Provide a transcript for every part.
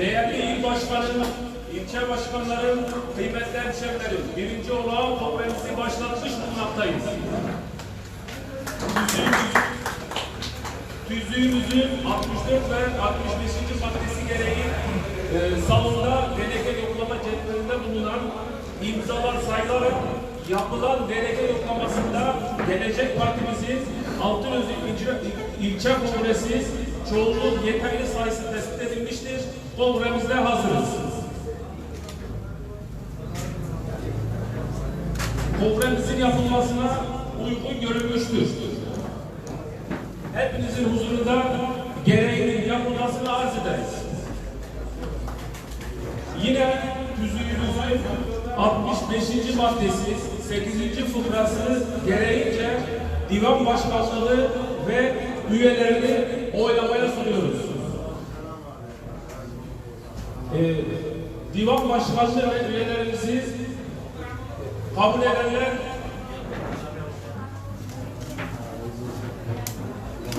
Değerli il başkanım, ilçe başkanlarım, kıymetli hemşehrilerim, birinci olağan konferansı başlatmış bulunmaktayız. Tüzüğümüz- Tüzüğümüzün 64 ve 65. maddesi gereği e, salonda delege yoklama cetvelinde bulunan imzalar sayılarak yapılan delege yoklamasında Gelecek Partimizin Altınözü İlçe, İlçe Kongresi çoğunluk yeterli sayısı tespit edilmiştir. Kongremizde hazırız. Kongremizin yapılmasına uygun görülmüştür. Hepinizin huzurunda gereğinin yapılmasını arz ederiz. Yine tüzüğümüzün 65. maddesi 8. fıkrası gereğince divan başkanlığı ve üyelerini oylamaya sunuyoruz. Ee, divan başkanlığı üyelerimizi kabul edenler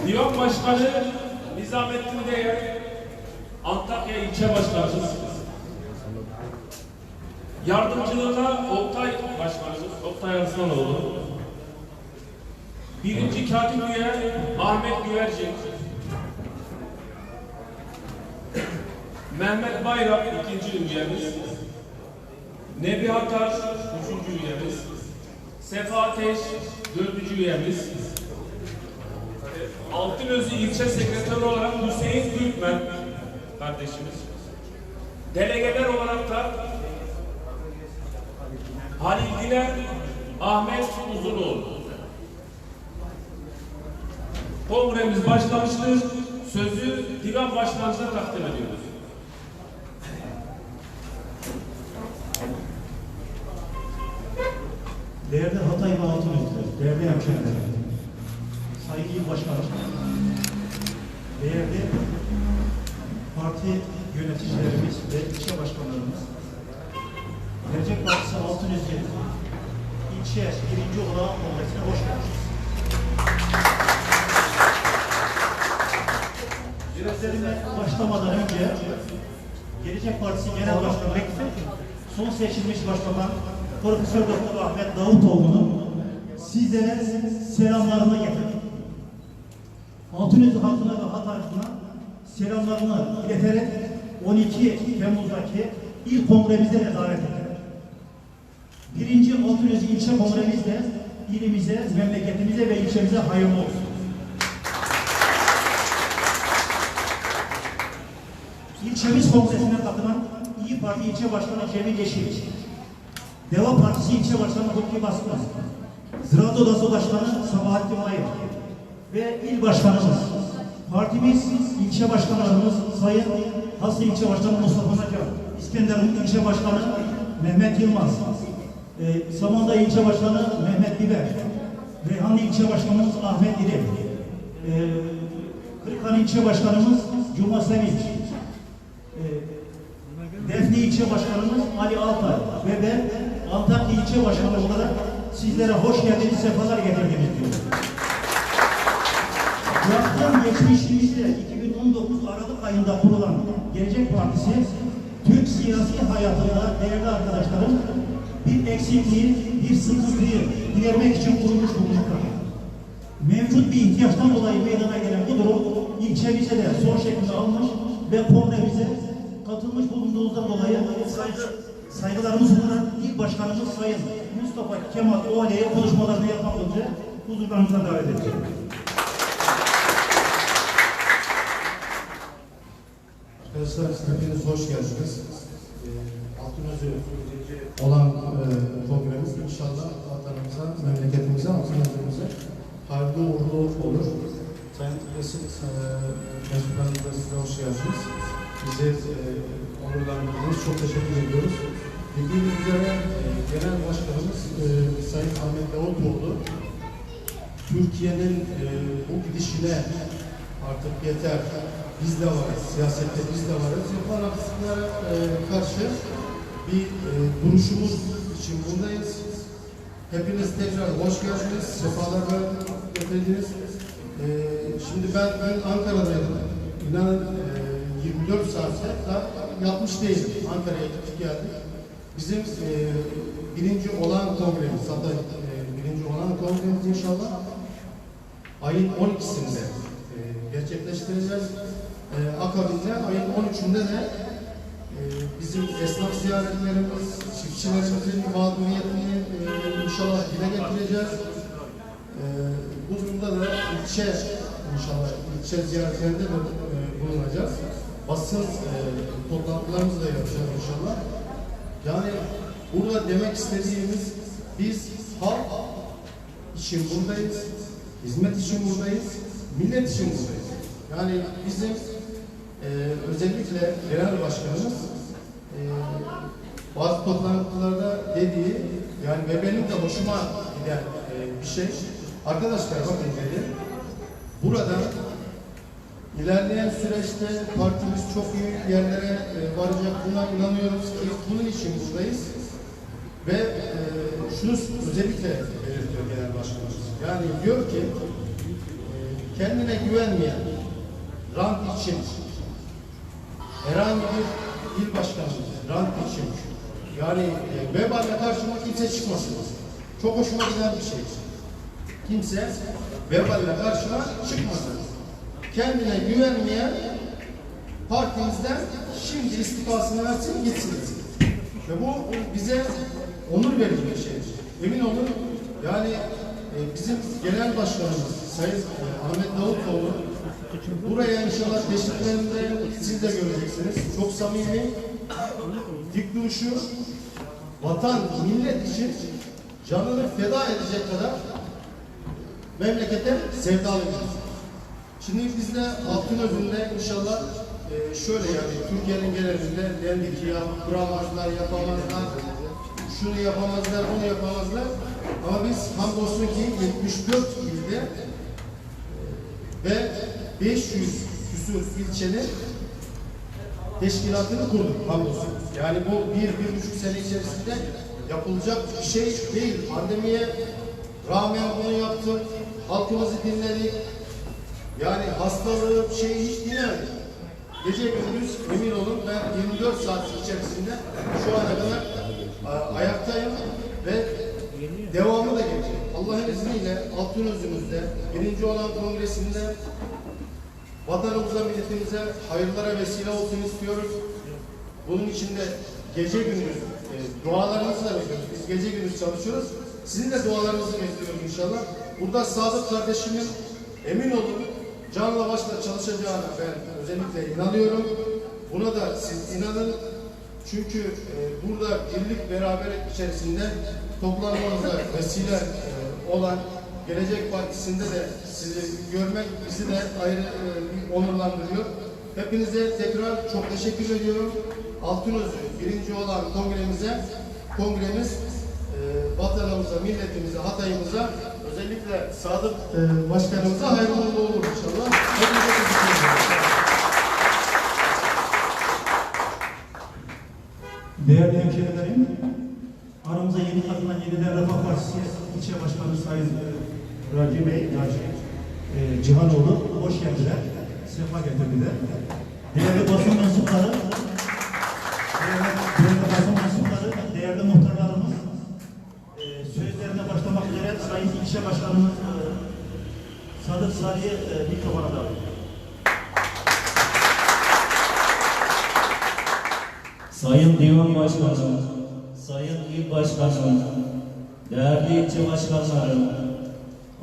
Divan Başkanı Nizamettin Değer, Antakya İlçe Başkanımız. Yardımcılığına Oktay Başkanımız, Oktay Arslanoğlu. Birinci katip üye Ahmet Güvercin. Mehmet Bayrak ikinci üyemiz. Nebi Atar üçüncü üyemiz. Sefa Ateş dördüncü üyemiz. Altınözü ilçe sekreteri olarak Hüseyin Gültmen kardeşimiz. Delegeler olarak da Halil Diler, Ahmet Uzunoğlu. Kongremiz başlamıştır. Sözü divan başkanımıza takdim ediyoruz. Değerli Hatay ve Altınözlü, değerli hemşehrilerim, saygılı başkanım, değerli parti yöneticilerimiz ve ilçe başkanlarımız, Gelecek Partisi Altınözlü ilçe birinci olağan kongresine hoş geldiniz. Sözlerime başlamadan önce Gelecek Partisi Genel Başkanı son seçilmiş başbakan Profesör Doktor Ahmet Davutoğlu'nun sizlere selamlarını getirdim. Altınözü halkına ve Hatay halkına selamlarını ileterek 12 Temmuz'daki ilk kongremize de davet ettiler. Birinci Altınözü ilçe kongremizde ilimize, memleketimize ve ilçemize hayırlı olsun. İlçemiz kongresine katılan İyi Parti İlçe Başkanı Cemil Yeşil, Deva Partisi İlçe Başkanı Hukki Baskın, Ziraat Odası Başkanı Sabahattin Bayır ve İl Başkanımız, partimiz ilçe başkanlarımız Sayın Haslı İlçe Başkanı Mustafa Nacar, İskenderun İlçe Başkanı Mehmet Yılmaz, e, Samandağ İlçe Başkanı Mehmet Biber, Reyhanlı İlçe Başkanımız Ahmet İri, e, Kırıkhan İlçe Başkanımız Cuma Sevinç, e, Defne İlçe Başkanımız Ali Altay ve ben Antakya İlçe Başkanı olarak sizlere hoş geldiniz, sefalar getirdiniz diyorum. Yakın geçmişimizde 2019 Aralık ayında kurulan Gelecek Partisi Türk siyasi hayatında değerli arkadaşlarım bir eksikliği, bir sıkıntıyı gidermek için kurulmuş bulunmaktadır. Mevcut bir ihtiyaçtan dolayı meydana gelen bu durum ilçemize de son şekilde alınmış ve kongremize katılmış bulunduğunuzdan dolayı saygı, saygılarımı sunarak ilk başkanımız Sayın Mustafa Kemal Oğale'ye konuşmalarını yapmak üzere huzurlarınıza davet ediyorum. Arkadaşlar hepiniz hoş geldiniz. Ee, Altınözü olan e, kongremiz inşallah vatanımıza, memleketimize, Altınözü'müze hayırlı uğurlu olur. Sayın Resim e, da size hoş geldiniz. Bizi e, onurlandırdınız. Çok teşekkür ediyoruz. Bildiğiniz üzere e, Genel Başkanımız e, Sayın Ahmet Davutoğlu Türkiye'nin e, bu gidişine artık yeter, biz de varız, siyasette biz de varız. Yapılan haksızlıklara e, karşı bir e, duruşumuz için buradayız. Hepiniz tekrar hoş geldiniz, sefalar getirdiniz. E, şimdi ben, ben Ankara'daydım. İnanın e, 24 saatte daha yapmış değilim. Ankara'ya gittik geldik. Bizim e, birinci olan kongremiz, hatta e, birinci olan kongremiz inşallah ayın 12'sinde e, gerçekleştireceğiz. E, akabinde ayın 13'ünde de e, bizim esnaf ziyaretlerimiz, çiftçilerimizin mağduriyetini e, inşallah dile getireceğiz. E, bu durumda da ilçe inşallah ilçe ziyaretlerinde de e, bulunacağız. Basın e, toplantılarımızı da yapacağız inşallah. Yani burada demek istediğimiz biz halk için buradayız, hizmet için buradayız, millet için buradayız. Yani bizim e, özellikle genel başkanımız e, bazı toplantılarda dediği yani ve benim de hoşuma giden e, bir şey. Arkadaşlar bakın dedi. Burada ilerleyen süreçte partimiz çok iyi yerlere e, varacak. Buna inanıyoruz ki bunun için buradayız. Ve e, şunu özellikle belirtiyor genel başkanımız. Yani diyor ki e, kendine güvenmeyen rant için herhangi bir il başkanımız rant için yani e, veballe karşıma kimse çıkmasın. Çok hoşuma giden bir şey. Kimse veballe karşıma çıkmasın. Kendine güvenmeyen partimizden şimdi istifasını versin gitsin. Ve bu bize onur verici bir şey. Emin olun yani e, bizim genel başkanımız Sayın e, Ahmet Davutoğlu buraya inşallah teşviklerinde siz de göreceksiniz. Çok samimi, dik duruşu, vatan, millet için canını feda edecek kadar memlekete sevdalı bir insan. Şimdi biz de Altınözü'nde inşallah e, şöyle yani Türkiye'nin genelinde dendi ki ya kuramazlar, yapamazlar, şunu yapamazlar, bunu yapamazlar. Ama biz hamdolsun ki 74 ilde e, ve 500 küsur ilçenin teşkilatını kurduk hamdolsun. Yani bu bir, bir buçuk sene içerisinde yapılacak bir şey değil. Pandemiye rağmen bunu yaptık. Halkımızı dinledik. Yani hastalığı şeyi hiç dinlemedik. Gece gündüz emin olun ben 24 saat içerisinde şu ana kadar a- ayaktayım ve devamı da gelecek. Allah'ın izniyle Altınözümüzde birinci olan kongresinde vatanımıza, milletimize hayırlara vesile olsun istiyoruz. Bunun için de gece gündüz e, dualarınızı da bekliyoruz. Biz gece gündüz çalışıyoruz. Sizin de dualarınızı bekliyoruz inşallah. Burada Sadık kardeşimin emin olun canla başla çalışacağına ben özellikle inanıyorum. Buna da siz inanın. Çünkü e, burada birlik beraberlik içerisinde toplanmanıza vesile e, olan Gelecek Partisi'nde de sizi görmek bizi de ayrı e, onurlandırıyor. Hepinize tekrar çok teşekkür ediyorum. Altınözü birinci olan kongremize, kongremiz e, vatanımıza, milletimize, Hatay'ımıza özellikle Sadık e, Başkanımıza hayırlı olur inşallah. Değerli hemşehrilerim, aramıza yeni katılan Yeniden Refah Partisi ilçe başkanı Sayın e, Raci Bey, Raci e, Cihanoğlu hoş geldiler, sefa getirdiler. Değerli basın mensupları, değerli, İlçe Başkanımız e, Sadık Salih'i e, mikrofona davet. Sayın Divan Başkanım, Sayın İl Başkanım, değerli ilçe başkanlarım,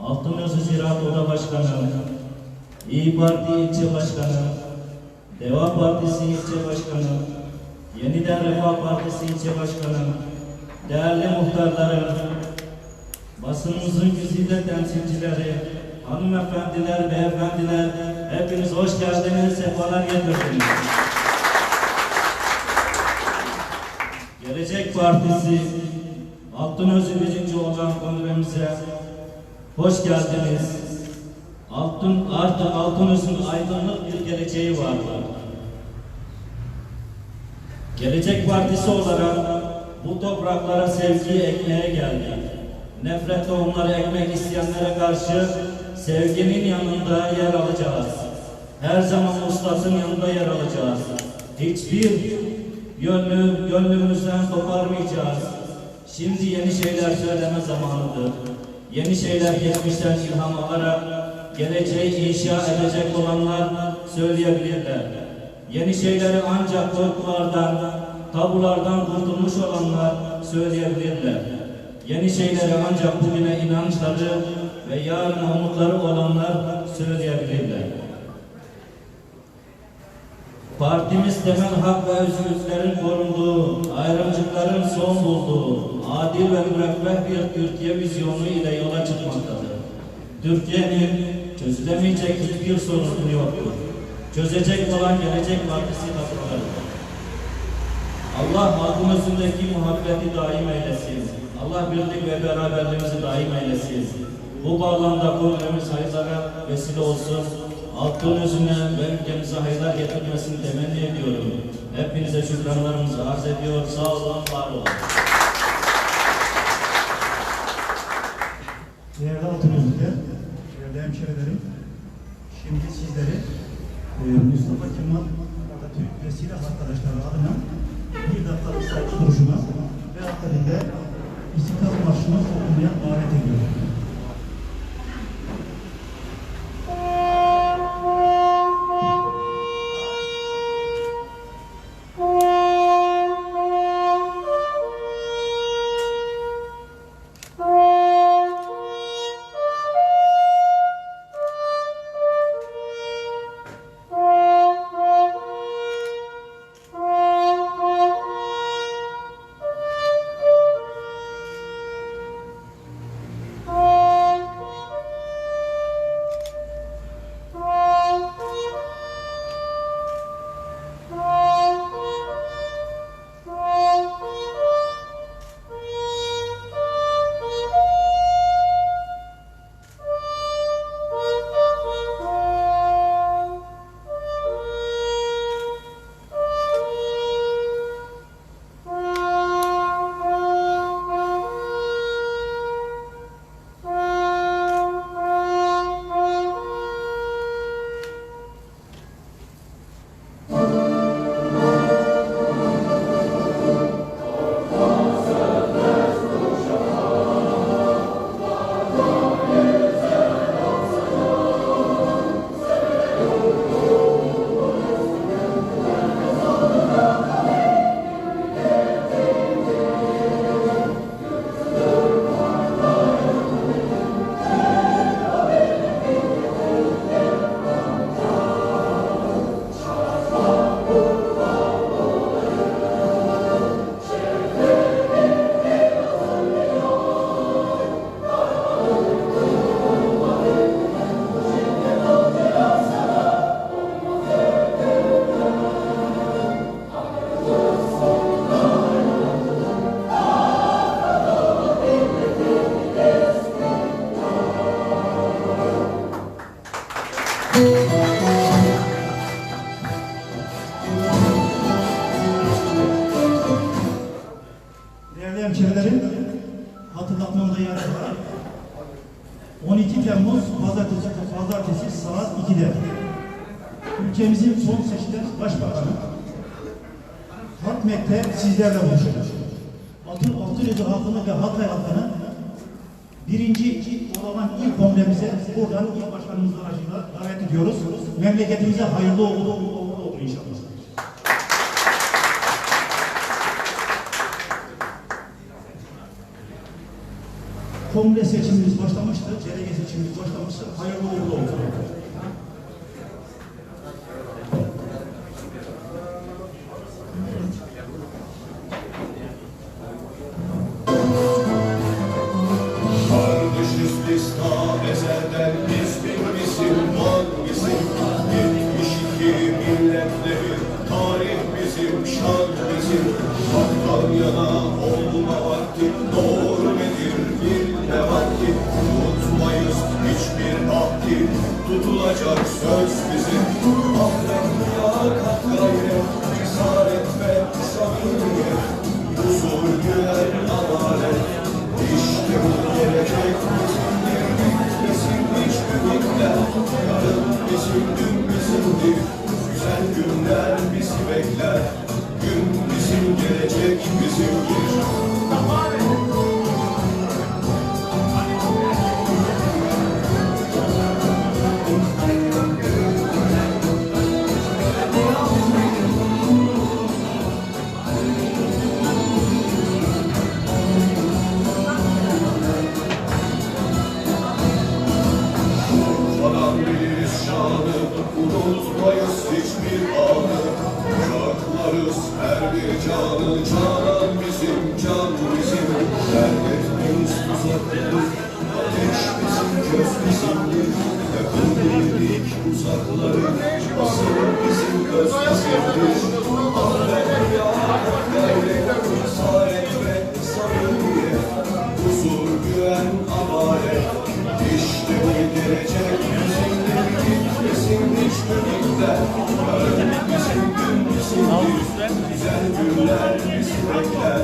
Altınözü Ziraat Oda Başkanım, İyi Parti ilçe başkanım, Deva Partisi ilçe başkanım, Yeniden Refah Partisi ilçe başkanım, değerli muhtarlarım, basınımızın güzide temsilcileri, hanımefendiler, beyefendiler, hepiniz hoş geldiniz, sefalar getirdiniz. Gelecek Partisi Altınözü birinci olan kongremize hoş geldiniz. Altın artık Altınözü'nün aydınlık bir geleceği var. Gelecek Partisi olarak bu topraklara sevgiyi ekmeye geldik. Nefret tohumları ekmek isteyenlere karşı sevginin yanında yer alacağız. Her zaman ustasının yanında yer alacağız. hiçbir yönlü gönlümüzden koparmayacağız. Şimdi yeni şeyler söyleme zamanıdır. Yeni şeyler geçmişten ilham alarak geleceği inşa edecek olanlar söyleyebilirler. Yeni şeyleri ancak korkulardan, tabulardan kurtulmuş olanlar söyleyebilirler. Yeni şeyleri ancak bugüne inançları ve yarın umutları olanlar söyleyebilirler. Partimiz temel hak ve özgürlüklerin korunduğu, ayrımcılıkların son bulduğu, adil ve müreffeh bir Türkiye vizyonu ile yola çıkmaktadır. Türkiye'nin çözülemeyecek hiçbir sorunu yoktur. Çözecek olan Gelecek Partisi kadrolarıdır. Allah halkımızındaki muhabbeti daim eylesin. Allah birlik ve beraberliğimizi daim eylesin. Bu bağlamda kongremiz hayırlara vesile olsun. Halkın özüne ve ülkemize hayırlar getirmesini temenni ediyorum. Hepinize şükranlarımızı arz ediyor. Sağ olun, var olun. Değerli altın özlükler, değerli hemşehrilerim, şimdi sizleri e, Mustafa Kemal Atatürk ve silah arkadaşları adına bir dakikalık saygı duruşuna ve akabinde İstiklal Marşı'nı okumaya davet ediyorum. Mektep sizlerle buluşacak. Altın Altınözü halkını ve Hatay halkını birinci olan ilk kongremize buradan ilk başkanımız aracıyla davet ediyoruz. Memleketimize hayırlı uğurlu olur inşallah. Kongre seçimimiz başlamıştı, delege seçimimiz başlamıştı. Hayırlı uğurlu olsun. 72 milletleri tarih bizim şan bizim. Haktan yana olma vakti doğru nedir bir ne vakti. Unutmayız hiçbir ahdi tutulacak söz bizim. Ahlak liyakat gayret cesaret ve samimiyet Huzur güven adalet işte bu gelecek bizimdir bitmesin hiç ümitler Yarın bizim dün bizimdir Gelen günler bizi bekler. Gün bizim gelecek bizim bir canı çağıran bizim can bizim Derdet biz Ateş bizim göz bizim göz bizimdir şimdi güzel günler bizi bekler.